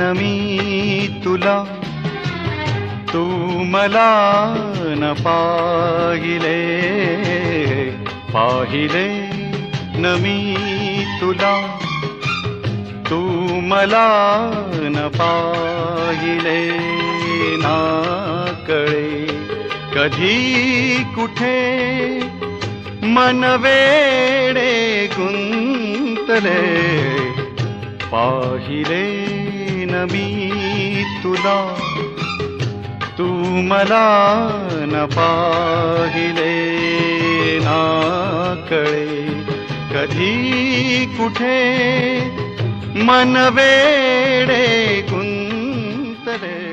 न मी तुला तू मला न पाहिले पाहिले न मी तुला तू मला न पाहिले ना कळे. कधी कुठे मन वेडे गुंतले पाहिले तुला तू मला न पाहिले ना कळे। कधी कुठे मन वेडे गुंतले